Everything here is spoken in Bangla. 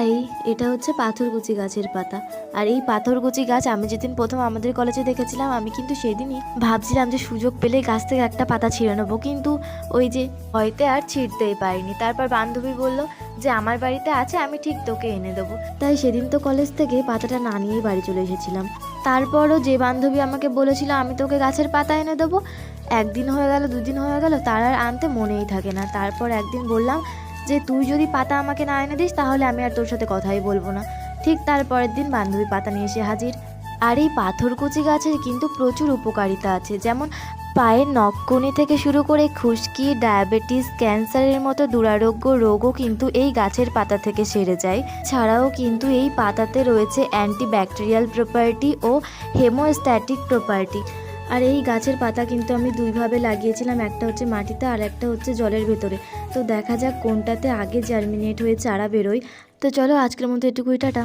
হাই এটা হচ্ছে পাথরকুচি গাছের পাতা। আর এই পাথরকুচি গাছ আমি যেদিন প্রথম আমাদের কলেজে দেখেছিলাম, আমি কিন্তু সেদিনই ভাবছিলাম যে সুযোগ পেলে গাছ থেকে একটা পাতা ছিঁড়ে নেব। কিন্তু ওই যে হয়তো আর ছিঁড়তেই পারিনি। তারপর বান্ধবী বলল যে, আমার বাড়িতে আছে, আমি ঠিক তোকে এনে দেবো। তাই সেদিন তো কলেজ থেকে পাতাটা না নিয়েই বাড়ি চলে এসেছিলাম। তারপরও যে বান্ধবী আমাকে বলেছিল, আমি তোকে গাছের পাতা এনে দেবো। একদিন হয়ে গেল, দুদিন হয়ে গেল, তার আর আনতে মনেই থাকে না। তারপর একদিন বললাম যে তুই যদি পাতা আমাকে না এনে দিস, তাহলে আমি আর তোর সাথে কথাই বলব না। ঠিক তারপরের দিন বান্ধবী পাতা নিয়ে এসে হাজির। আর এই পাথরকুচি গাছের কিন্তু প্রচুর উপকারিতা আছে। যেমন পায়ের নখকনি থেকে শুরু করে খুশকি, ডায়াবেটিস, ক্যান্সারের মতো দুরারোগ্য রোগও কিন্তু এই গাছের পাতা থেকে সেরে যায়। ছাড়াও কিন্তু এই পাতাতে রয়েছে অ্যান্টিব্যাকটেরিয়াল প্রপার্টি ও হেমোস্ট্যাটিক প্রপার্টি। আর এই গাছের পাতা কিন্তু আমি দুইভাবে লাগিয়েছিলাম, একটা হচ্ছে মাটিতে আর একটা হচ্ছে জলের ভেতরে। তো দেখা যাক কোনটাতে আগে জার্মিনেট হয়ে চারা বেরোয়। তো চলো আজকের মধ্যে এটুকুই, টাটা।